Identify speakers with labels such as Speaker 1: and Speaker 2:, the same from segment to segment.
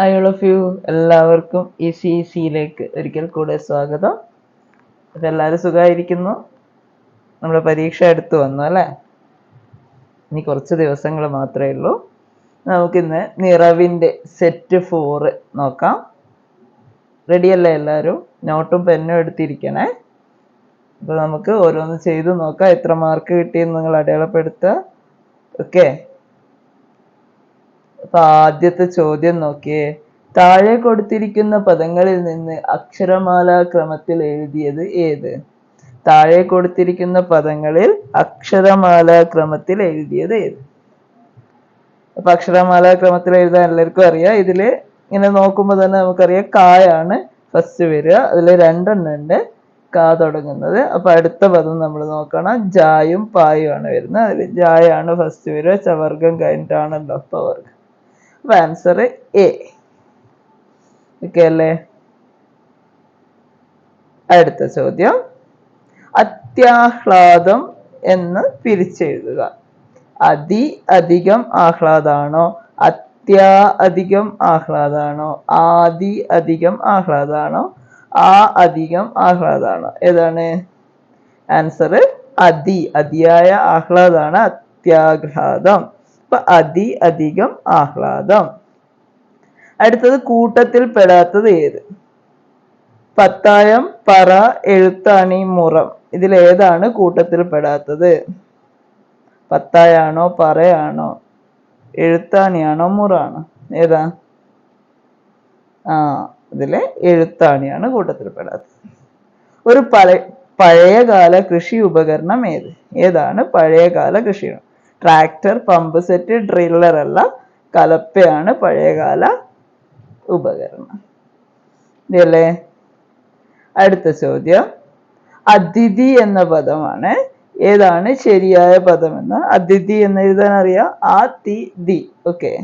Speaker 1: Hi all of you എല്ലാവർക്കും ഈ C സിയിലേക്ക് ഒരിക്കൽ കൂടെ സ്വാഗതം. ഇതെല്ലാവരും സുഖമായിരിക്കുന്നു? നമ്മുടെ പരീക്ഷ അടുത്ത് വന്നു അല്ലേ? ഇനി കുറച്ച് ദിവസങ്ങൾ മാത്രമേ ഉള്ളൂ. നമുക്കിന്ന് നിറവിന്റെ സെറ്റ് ഫോറ് നോക്കാം. റെഡിയല്ലേ എല്ലാവരും? നോട്ടും പെന്നും എടുത്തിരിക്കണേ. അപ്പോൾ നമുക്ക് ഓരോന്ന് ചെയ്ത് നോക്കാം. എത്ര മാർക്ക് കിട്ടിയെന്ന് നിങ്ങൾ അടയാളപ്പെടുത്തുക. ഓക്കെ അപ്പൊ ആദ്യത്തെ ചോദ്യം നോക്കിയേ. താഴെ കൊടുത്തിരിക്കുന്ന പദങ്ങളിൽ നിന്ന് അക്ഷരമാല ക്രമത്തിൽ എഴുതിയത് ഏത്? താഴെ കൊടുത്തിരിക്കുന്ന പദങ്ങളിൽ അക്ഷരമാല ക്രമത്തിൽ എഴുതിയത് ഏത്? അപ്പൊ അക്ഷരമാല ക്രമത്തിൽ എഴുതാൻ എല്ലാവർക്കും അറിയാം. ഇതിൽ ഇങ്ങനെ നോക്കുമ്പോൾ തന്നെ നമുക്കറിയാം കായാണ് ഫസ്റ്റ് വരിക. അതിൽ രണ്ടെണ്ണം ഉണ്ട് കാ തുടങ്ങുന്നത്. അപ്പൊ അടുത്ത പദം നമ്മൾ നോക്കണം. ജായും പായും ആണ് വരുന്നത്. അതിൽ ജായാണ് ഫസ്റ്റ് വരിക. ചവർഗം കഴിഞ്ഞിട്ടാണല്ലോ പവർഗം അപ്പൊ ആൻസർ എ ഓക്കെ അല്ലേ? അടുത്ത ചോദ്യം. അത്യാഹ്ലാദം എന്ന് പിരിച്ചെഴുതുക. അതി അധികം ആഹ്ലാദാണോ? അത്യാ അധികം ആഹ്ലാദാണോ? ആദി അധികം ആഹ്ലാദാണോ? ആ അധികം ആഹ്ലാദാണോ? ഏതാണ്? ആൻസർ അതി. അതിയായ ആഹ്ലാദാണ് അത്യാഹ്ലാദം. അപ്പൊ അതി അധികം ആഹ്ലാദം. അടുത്തത് കൂട്ടത്തിൽ പെടാത്തത് ഏത്? പത്തായം പറ എഴുത്താണി മുറം. ഇതിൽ ഏതാണ് കൂട്ടത്തിൽ പെടാത്തത്? പത്തായാണോ പറയാണോ? എഴുത്താണിയാണോ മുറാണോ? ഏതാ? ആ ഇതിലെ എഴുത്താണിയാണ് കൂട്ടത്തിൽ പെടാത്തത്. ഒരു പഴ പഴയകാല കൃഷി ഉപകരണം ഏത്? ഏതാണ് പഴയകാല കൃഷി ട്രാക്ടർ പമ്പ് സെറ്റ് ഡ്രില്ലർ അല്ല കലപ്പയാണ് പഴയകാല ഉപകരണം. ഇതല്ലേ? അടുത്ത ചോദ്യം. അതിഥി എന്ന പദമാണ്. ഏതാണ് ശരിയായ പദമെന്ന് അതിഥി എന്ന് എഴുതാൻ അറിയാം. ആ തി ദി ഓക്കെ.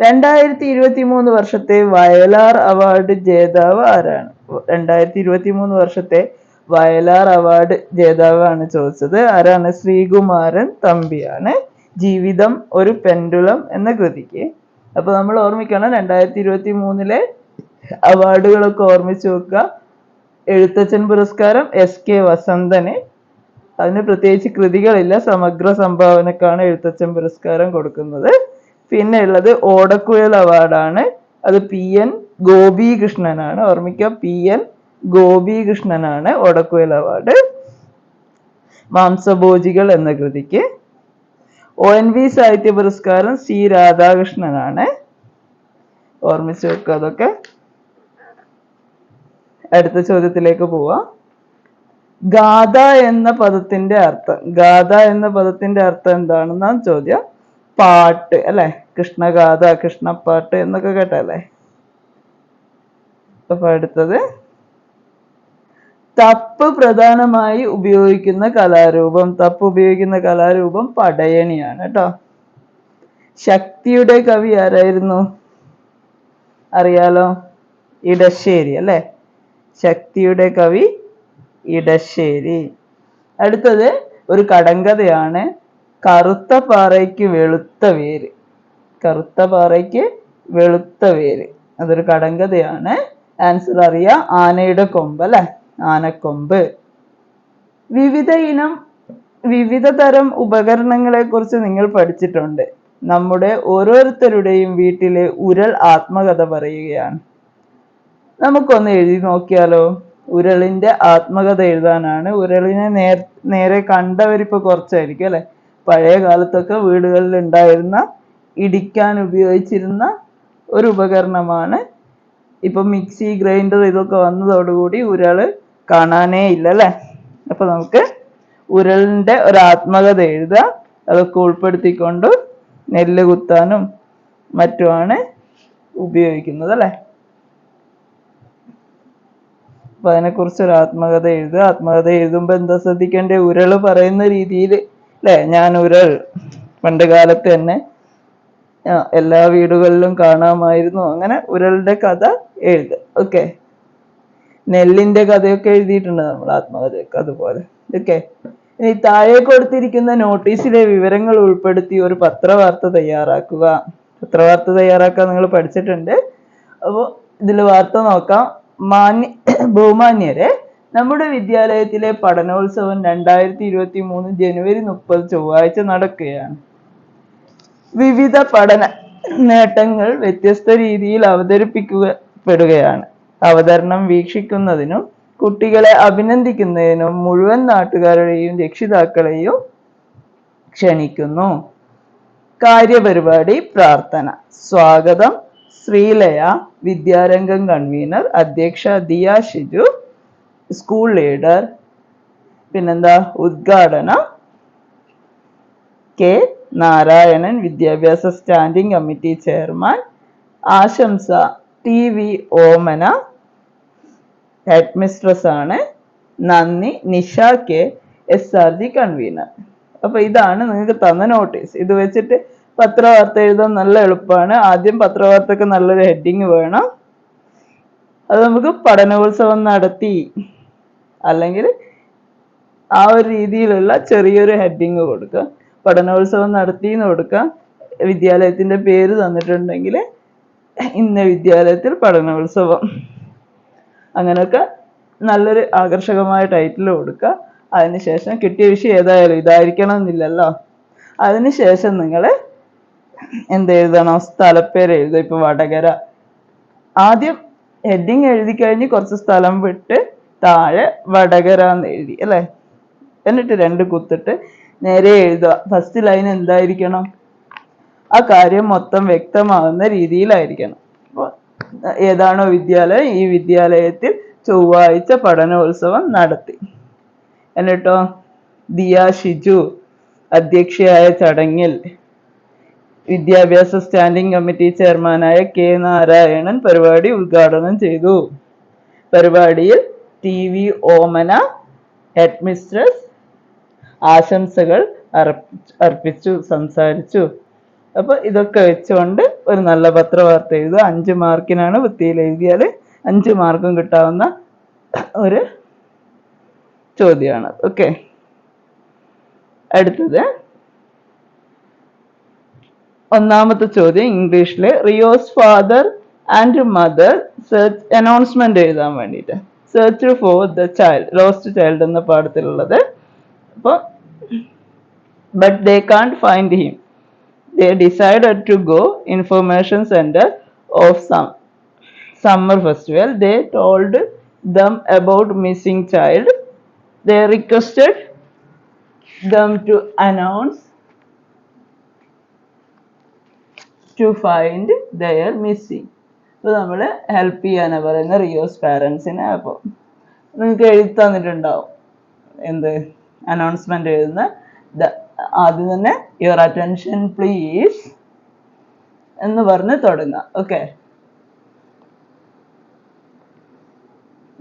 Speaker 1: രണ്ടായിരത്തി ഇരുപത്തി മൂന്ന് വർഷത്തെ വയലാർ അവാർഡ് ജേതാവ് ആരാണ്? രണ്ടായിരത്തി ഇരുപത്തി മൂന്ന് വർഷത്തെ വയലാർ അവാർഡ് ജേതാവാണ് ചോദിച്ചത്. ആരാണ്? ശ്രീകുമാരൻ തമ്പിയാണ്. ജീവിതം ഒരു പെൻഡുലം എന്ന കൃതിക്ക്. അപ്പൊ നമ്മൾ ഓർമ്മിക്കണം രണ്ടായിരത്തി ഇരുപത്തി മൂന്നിലെ അവാർഡുകളൊക്കെ ഓർമ്മിച്ച് വെക്കുക എഴുത്തച്ഛൻ പുരസ്കാരം എസ് കെ വസന്തന്. അതിന് പ്രത്യേകിച്ച് കൃതികളില്ല സമഗ്ര സംഭാവനക്കാണ് എഴുത്തച്ഛൻ പുരസ്കാരം കൊടുക്കുന്നത്. പിന്നെ ഉള്ളത് ഓടക്കുഴൽ അവാർഡാണ്. അത് പി എൻ ഗോപികൃഷ്ണനാണ്. ഓർമ്മിക്കുക പി എൻ ഗോപികൃഷ്ണനാണ് ഓടക്കുഴൽ അവാർഡ്. മാംസഭോജികൾ എന്ന കൃതിക്ക്. ഒ എൻ വി സാഹിത്യ പുരസ്കാരം സി രാധാകൃഷ്ണനാണ്. ഓർമ്മിച്ച് വെക്കുക അതൊക്കെ. അടുത്ത ചോദ്യത്തിലേക്ക് പോവാം. ഗാഥ എന്ന പദത്തിന്റെ അർത്ഥം. ഗാഥ എന്ന പദത്തിന്റെ അർത്ഥം എന്താണെന്നാണ് ചോദ്യം. പാട്ട് അല്ലെ? കൃഷ്ണഗാഥ കൃഷ്ണപ്പാട്ട് എന്നൊക്കെ കേട്ടല്ലേ അപ്പൊ അടുത്തത് തപ്പ് പ്രധാനമായി ഉപയോഗിക്കുന്ന കലാരൂപം തപ്പ് ഉപയോഗിക്കുന്ന കലാരൂപം പടയണിയാണ് കേട്ടോ. ശക്തിയുടെ കവി ആരായിരുന്നു? അറിയാലോ? ഇടശ്ശേരി അല്ലെ? ശക്തിയുടെ കവി ഇടശ്ശേരി. അടുത്തത് ഒരു കടങ്കഥയാണ് കറുത്ത പാറയ്ക്ക് വെളുത്ത വേര്. കറുത്ത പാറയ്ക്ക് വെളുത്ത വേര്. അതൊരു കടങ്കഥയാണ്. ആൻസർ അറിയാം ആനയുടെ കൊമ്പ് അല്ലെ? ആനക്കൊമ്പ്. വിവിധ ഇനം വിവിധ തരം ഉപകരണങ്ങളെ കുറിച്ച് നിങ്ങൾ പഠിച്ചിട്ടുണ്ട്. നമ്മുടെ ഓരോരുത്തരുടെയും വീട്ടിലെ ഉരൽ ആത്മകഥ പറയുകയാണ്. നമുക്കൊന്ന് എഴുതി നോക്കിയാലോ? ഉരളിന്റെ ആത്മകഥ എഴുതാനാണ്. ഉരളിനെ നേർ നേരെ കണ്ടവരിപ്പോൾ കുറച്ചായിരിക്കും അല്ലെ? പഴയ കാലത്തൊക്കെ വീടുകളിൽ ഉണ്ടായിരുന്ന ഇടിക്കാൻ ഉപയോഗിച്ചിരുന്ന ഒരു ഉപകരണമാണ്. ഇപ്പൊ മിക്സി ഗ്രൈൻഡർ ഇതൊക്കെ വന്നതോടുകൂടി ഉരൾ കാണാനേ ഇല്ല അല്ലെ അപ്പൊ നമുക്ക് ഉരലിന്റെ ഒരു ആത്മകഥ എഴുതുക. അതൊക്കെ ഉൾപ്പെടുത്തിക്കൊണ്ട് നെല്ല് കുത്താനും മറ്റുമാണ് ഉപയോഗിക്കുന്നത് അല്ലേ? അപ്പൊ അതിനെക്കുറിച്ച് ഒരു ആത്മകഥ എഴുതുക. ആത്മകഥ എഴുതുമ്പോ എന്താ ശ്രദ്ധിക്കേണ്ടത് ഉരൾ പറയുന്ന രീതിയിൽ അല്ലേ? ഞാൻ ഉരൾ. പണ്ട് കാലത്ത് തന്നെ എല്ലാ വീടുകളിലും കാണാമായിരുന്നു. അങ്ങനെ ഉരളുടെ കഥ എഴുതുക. ഓക്കെ. നെല്ലിന്റെ കഥയൊക്കെ എഴുതിയിട്ടുണ്ട് നമ്മൾ ആത്മകഥയൊക്കെ അതുപോലെ. ഇതൊക്കെ. ഇനി താഴെ കൊടുത്തിരിക്കുന്ന നോട്ടീസിലെ വിവരങ്ങൾ ഉൾപ്പെടുത്തി ഒരു പത്രവാർത്ത തയ്യാറാക്കുക. പത്രവാർത്ത തയ്യാറാക്കാൻ നിങ്ങൾ പഠിച്ചിട്ടുണ്ട്. അപ്പോൾ ഇതിൽ വാർത്ത നോക്കാം. മാന്യ ബഹുമാന്യരെ നമ്മുടെ വിദ്യാലയത്തിലെ പഠനോത്സവം രണ്ടായിരത്തി ഇരുപത്തി മൂന്ന് ജനുവരി മുപ്പത് ചൊവ്വാഴ്ച നടക്കുകയാണ്. വിവിധ പഠന നേട്ടങ്ങൾ വ്യത്യസ്ത രീതിയിൽ അവതരിപ്പിക്കപ്പെടുകയാണ് അവതരണം വീക്ഷിക്കുന്നതിനും കുട്ടികളെ അഭിനന്ദിക്കുന്നതിനും മുഴുവൻ നാട്ടുകാരുടെയും രക്ഷിതാക്കളെയും ക്ഷണിക്കുന്നു. കാര്യപരിപാടി പ്രാർത്ഥന. സ്വാഗതം. ശ്രീലയ വിദ്യാരംഗം കൺവീനർ അധ്യക്ഷ ദിയ ഷിജു സ്കൂൾ ലീഡർ പിന്നെന്താ ഉദ്ഘാടനം കെ നാരായണൻ വിദ്യാഭ്യാസ സ്റ്റാൻഡിംഗ് കമ്മിറ്റി ചെയർമാൻ ആശംസ T V Omana head mistress ആണ് നന്ദി Nisha K S R G convener. അപ്പോൾ ഇതാണ് നിങ്ങൾക്ക് തന്ന നോട്ടീസ്. ഇത് വെച്ചിട്ട് പത്രവാർത്ത എഴുതാൻ നല്ല എളുപ്പമാണ്. ആദ്യം പത്രവാർത്തക്ക് നല്ലൊരു ഹെഡിങ് വേണം. അത് നമുക്ക് പഠനോത്സവം നടത്തി അല്ലെങ്കിൽ ആ ഒരു രീതിയിലുള്ള ചെറിയൊരു ഹെഡിങ് കൊടുക്കുക പഠനോത്സവം നടത്തി എന്ന് കൊടുക്കുക വിദ്യാലയത്തിന്റെ പേര് തന്നിട്ടുണ്ടെങ്കിൽ ഇന്ന വിദ്യാലയത്തിൽ പഠനോത്സവം. അങ്ങനെയൊക്കെ നല്ലൊരു ആകർഷകമായ ടൈറ്റിൽ കൊടുക്കുക. അതിനുശേഷം കിട്ടിയ വിഷയം ഏതായാലും ഇതായിരിക്കണം എന്നില്ലല്ലോ. അതിനുശേഷം നിങ്ങൾ എന്ത് എഴുതണം? സ്ഥലപ്പേര് എഴുതുക. ഇപ്പൊ വടകര. ആദ്യം ഹെഡിങ് എഴുതി കഴിഞ്ഞ് കുറച്ച് സ്ഥലം വിട്ട് താഴെ വടകര എന്ന് എഴുതി അല്ലേ? എന്നിട്ട് രണ്ട് കുത്തിട്ട് നേരെ എഴുതുക. ഫസ്റ്റ് ലൈൻ എന്തായിരിക്കണം? ആ കാര്യം മൊത്തം വ്യക്തമാകുന്ന രീതിയിലായിരിക്കണം. ഏതാണോ വിദ്യാലയം ഈ വിദ്യാലയത്തിൽ ചൊവ്വാഴ്ച പഠനോത്സവം നടത്തി. എന്നിട്ടോ ദിയ ഷിജു അധ്യക്ഷയായ ചടങ്ങിൽ വിദ്യാഭ്യാസ സ്റ്റാൻഡിംഗ് കമ്മിറ്റി ചെയർമാനായ കെ നാരായണൻ പരിപാടി ഉദ്ഘാടനം ചെയ്തു. പരിപാടിയിൽ ടി വി ഓമന ഹെഡ്മിസ്ട്രസ് ആശംസകൾ അർപ്പിച്ചു സംസാരിച്ചു. അപ്പൊ ഇതൊക്കെ വെച്ചുകൊണ്ട് ഒരു നല്ല പത്രവാർത്ത എഴുതുക. അഞ്ച് മാർക്കിനാണ് വൃത്തിയിൽ എഴുതിയാൽ അഞ്ച് മാർക്കും കിട്ടാവുന്ന ഒരു ചോദ്യമാണ്. ഓക്കെ. അടുത്തത്. ഒന്നാമത്തെ ചോദ്യം ഇംഗ്ലീഷിൽ. Rio's father and mother search announcement എഴുതാൻ വേണ്ടിയിട്ട്. Search for the child lost child എന്ന പാഠത്തിലുള്ളത്. അപ്പോൾ but they can't find him. They decided to go information center of some summer festival they told them about missing child they requested them to announce to find their missing അപ്പോൾ നമ്മൾ help ചെയ്യാനാണ് പറയുന്നത് Rio's പാരൻസിനെ അപ്പോൾ നിങ്ങൾക്ക് എഴുതി തന്നിട്ടുണ്ടാവും എന്ത് announcement എഴുതുന്ന ആദ്യം തന്നെ യുവർ അറ്റൻഷൻ പ്ലീസ് എന്ന് പറഞ്ഞ് തുടങ്ങുക ഓക്കെ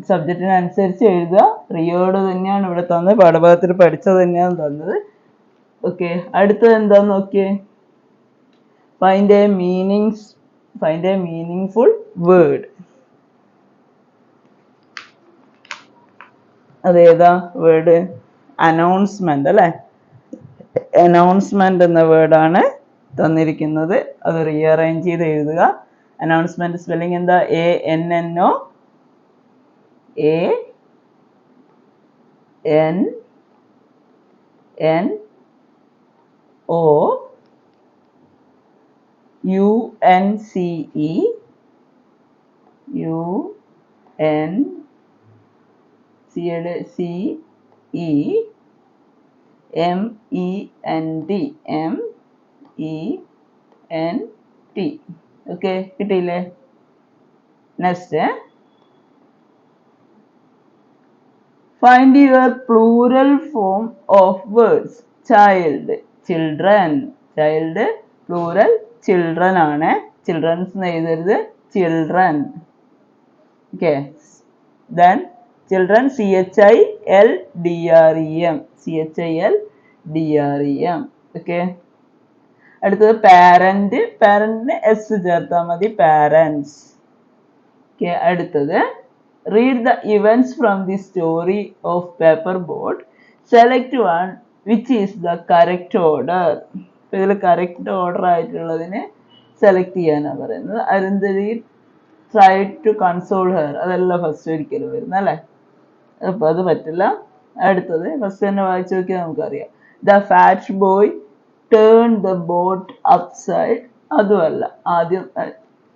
Speaker 1: സബ്ജക്റ്റിനനുസരിച്ച് എഴുതുക. റിയോട് തന്നെയാണ് ഇവിടെ തന്നത്. പാഠഭാഗത്തിൽ പഠിച്ചത് തന്നെയാണ് തന്നത്. ഓക്കെ അടുത്തത് എന്താന്ന് നോക്കിയേ? Find a meanings find a meaning full word അതേതാ? വേർഡ് അനൗൺസ്മെന്റ് അല്ലേ? അനൗൺസ്മെന്റ് എന്ന വേർഡാണ് തന്നിരിക്കുന്നത്. അത് റീഅറേഞ്ച് ചെയ്ത് എഴുതുക. അനൗൺസ്മെന്റ് സ്പെല്ലിംഗ് എന്താ? A N N O A N N O U N C E U N സിയുടെ C E M E N T M E N T okay കിട്ടിയില്ലേ? Next find your plural form of words child children child plural children ആണ്. Childrens എന്ന് എഴുതരുത്. Children okay then children C H I L D R E M C H I L D R E M okay അടുത്തത് parent പാരന്റിന് S ചേർത്താൽ മതി parents okay അടുത്തത് read the events from the story of paper board select one which is the correct order ഇതിൽ correct order ആയിട്ടുള്ളതിന് select ചെയ്യാനാണ് പറയുന്നത്. Arundhati try to console her അതല്ല ഫസ്റ്റ് ഒരിക്കലും വരുന്നത് അല്ലേ? അപ്പൊ അത് പറ്റില്ല. അടുത്തത് ഫസ്റ്റ് തന്നെ വായിച്ചു നോക്കിയാൽ നമുക്കറിയാം. The fat boy turn the boat upside അതുമല്ല ആദ്യം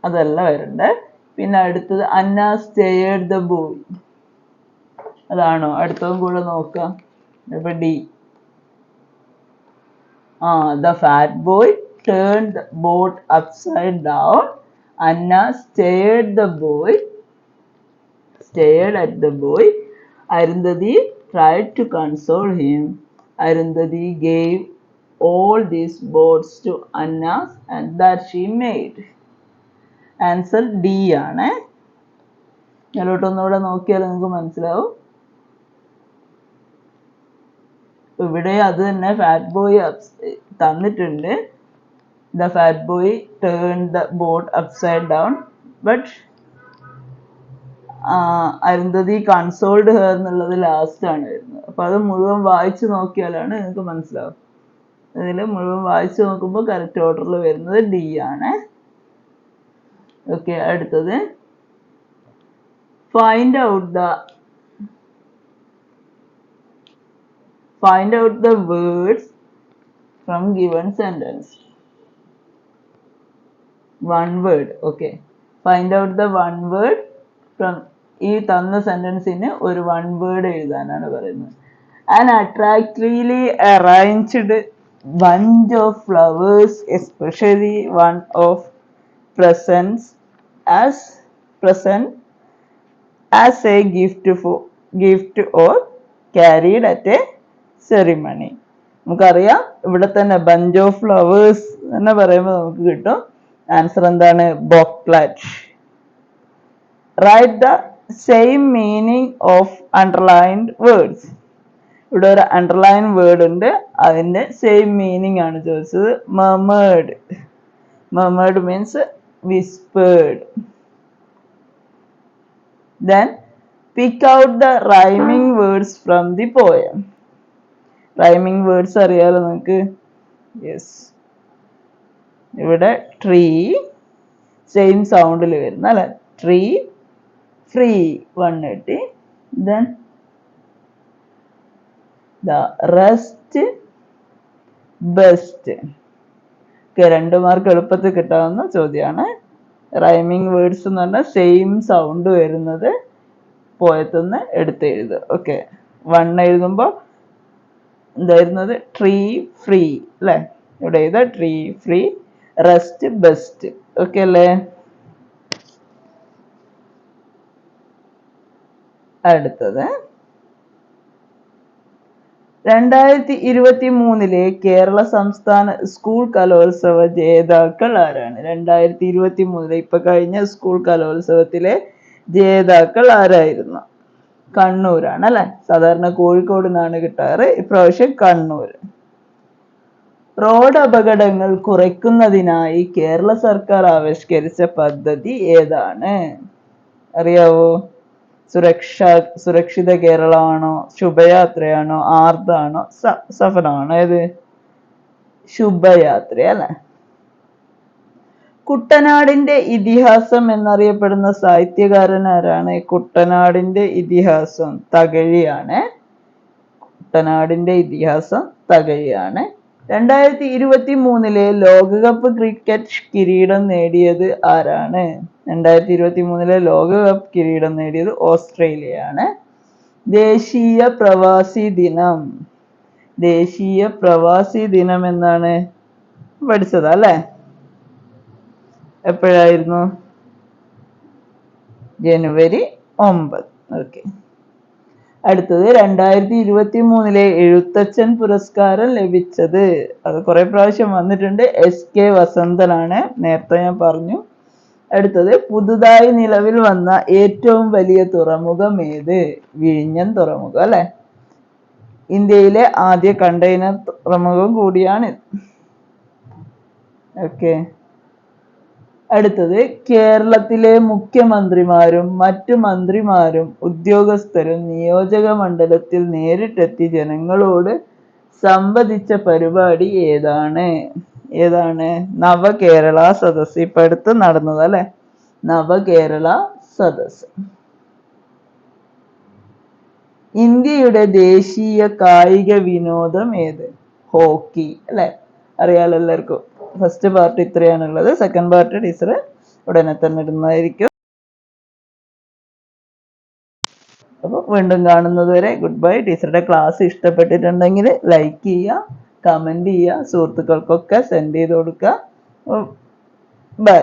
Speaker 1: അതല്ല വരണ്ടേ. പിന്നെ അടുത്തത് അന്ന സ്റ്റേഡ് ദ ബോയ് അതാണോ? അടുത്തതും കൂടെ നോക്കാം. ഇപ്പൊ ഡി ആ the fat boy turn the boat upside down Anna stared the boy stared at the boy. Arundhati tried to console him. Arundhati gave all these boats to Anna and that she made. Answer D ആണ് ഇതിലോട്ടൊന്നുകൂടെ നോക്കിയാൽ നിങ്ങൾക്ക് മനസ്സിലാവും ഇവിടെ അത് തന്നെ fat boy തന്നിട്ടുണ്ട് the fat boy turn the boat upside down but Arundhati consoled her എന്നുള്ളത് ലാസ്റ്റ് ആണ് വരുന്നത്. അപ്പൊ അത് മുഴുവൻ വായിച്ചു നോക്കിയാലാണ് നിങ്ങൾക്ക് മനസ്സിലാവും ഇതിൽ മുഴുവൻ വായിച്ചു നോക്കുമ്പോൾ കറക്റ്റ് ഓർഡറിൽ വരുന്നത് ഡി ആണ്. ഓക്കെ അടുത്തത്. Find out the find out the words from given sentence one word okay find out the one word from ഈ തന്ന സെന്റൻസിന് ഒരു വൺ വേർഡ് എഴുതാനാണ് പറയുന്നത്. And attractively arranged bunch of flowers especially one of presence as present as a gift for gift or carried at a ceremony നമുക്കറിയാം ഇവിടെ തന്നെ bench of flowers എന്ന് പറയുമ്പോൾ നമുക്ക് കിട്ടും. ആൻസർ എന്താണ്? ബോക്ലാറ്റ് write the same meaning of underlined words ഇവിടെ ഒരു അണ്ടർലൈൻ വേർഡ് ഉണ്ട്. അതിന്റെ സെയിം മീനിങ് ആണ് ചോദിച്ചത്. മെമേഡ് മെമേഡ് means whispered then pick out the rhyming words from the poem rhyming words അറിയാലോ നിങ്ങൾക്ക് യെസ് ഇവിടെ ട്രീ സെയിം സൗണ്ടിൽ വരുന്ന അല്ലെ? ട്രീ ഫ്രീ വൺ കിട്ടി ദെൻ ദ റെസ്റ്റ് ബെസ്റ്റ് ഒക്കെ രണ്ട് മാർക്ക് എളുപ്പത്തിൽ കിട്ടാവുന്ന ചോദ്യമാണ് റൈമിങ് വേർഡ്സ് എന്ന് പറഞ്ഞാൽ സെയിം സൗണ്ട് വരുന്നത് പോയത്തുനിന്ന് എടുത്ത് എഴുതുക ഓക്കെ വൺ എഴുതുമ്പോൾ എന്തായിരുന്നത്? ട്രീ ഫ്രീ അല്ലേ? ഇവിടെ എഴുതാ tree free rest best okay അല്ലേ? അടുത്തത്. രണ്ടായിരത്തി ഇരുപത്തി മൂന്നിലെ കേരള സംസ്ഥാന സ്കൂൾ കലോത്സവ ജേതാക്കൾ ആരാണ്? രണ്ടായിരത്തി ഇരുപത്തി മൂന്നിലെ ഇപ്പൊ കഴിഞ്ഞ സ്കൂൾ കലോത്സവത്തിലെ ജേതാക്കൾ ആരായിരുന്നു? കണ്ണൂരാണ് അല്ലെ? സാധാരണ കോഴിക്കോട് നിന്നാണ് കിട്ടാറ്. ഇപ്രാവശ്യം കണ്ണൂർ റോഡ് അപകടങ്ങൾ കുറയ്ക്കുന്നതിനായി കേരള സർക്കാർ ആവിഷ്കരിച്ച പദ്ധതി ഏതാണ്? അറിയാവോ? സുരക്ഷ സുരക്ഷിത കേരളമാണോ ശുഭയാത്രയാണോ ആർദ്രാണോ സ- സഫലമാണോ ഏത്? ശുഭയാത്ര അല്ലെ കുട്ടനാടിന്റെ ഇതിഹാസം എന്നറിയപ്പെടുന്ന സാഹിത്യകാരൻ ആരാണ്? കുട്ടനാടിന്റെ ഇതിഹാസം തകഴിയാണ്. കുട്ടനാടിന്റെ ഇതിഹാസം തകഴിയാണ്. രണ്ടായിരത്തി ഇരുപത്തി മൂന്നിലെ ലോകകപ്പ് ക്രിക്കറ്റ് കിരീടം നേടിയത് ആരാണ്? രണ്ടായിരത്തി ഇരുപത്തി മൂന്നിലെ ലോകകപ്പ് കിരീടം നേടിയത് ഓസ്ട്രേലിയയാണ്. ദേശീയ പ്രവാസി ദിനം. ദേശീയ പ്രവാസി ദിനം എന്നാണ് പഠിച്ചതാ അല്ലേ? എപ്പോഴായിരുന്നു? ജനുവരി ഒമ്പത്. ഓക്കെ. അടുത്തത് രണ്ടായിരത്തി ഇരുപത്തി മൂന്നിലെ എഴുത്തച്ഛൻ പുരസ്കാരം ലഭിച്ചത്. അത് കുറെ പ്രാവശ്യം വന്നിട്ടുണ്ട്. എസ് കെ വസന്തനാണ്. നേരത്തെ ഞാൻ പറഞ്ഞു. അടുത്തത് പുതുതായി നിലവിൽ വന്ന ഏറ്റവും വലിയ തുറമുഖം ഏത്? വിഴിഞ്ഞൻ തുറമുഖം അല്ലെ? ഇന്ത്യയിലെ ആദ്യ കണ്ടെയ്നർ തുറമുഖം കൂടിയാണ്. ഓക്കെ അടുത്തത് കേരളത്തിലെ മുഖ്യമന്ത്രിമാരും മറ്റു മന്ത്രിമാരും ഉദ്യോഗസ്ഥരും നിയോജക മണ്ഡലത്തിൽ നേരിട്ടെത്തി ജനങ്ങളോട് സംവദിച്ച പരിപാടി ഏതാണ്? ഏതാണ്? നവകേരള സദസ് ഇപ്പൊ അടുത്ത് നടന്നത് അല്ലെ? നവകേരള സദസ് ഇന്ത്യയുടെ ദേശീയ കായിക വിനോദം ഏത്? ഹോക്കി അല്ലെ? അറിയാലോ എല്ലാവർക്കും. ഫസ്റ്റ് പാർട്ട് ഇത്രയാണുള്ളത്. സെക്കൻഡ് പാർട്ട് ടീച്ചർ ഉടനെ തന്നെ ഇടുന്നതായിരിക്കും അപ്പോൾ വീണ്ടും കാണുന്നത് വരെ ഗുഡ് ബൈ ടീച്ചറുടെ ക്ലാസ് ഇഷ്ടപ്പെട്ടിട്ടുണ്ടെങ്കിൽ ലൈക്ക് ചെയ്യുക കമന്റ് ചെയ്യുക സുഹൃത്തുക്കൾക്കൊക്കെ സെൻഡ് ചെയ്ത് കൊടുക്കുക. ബൈ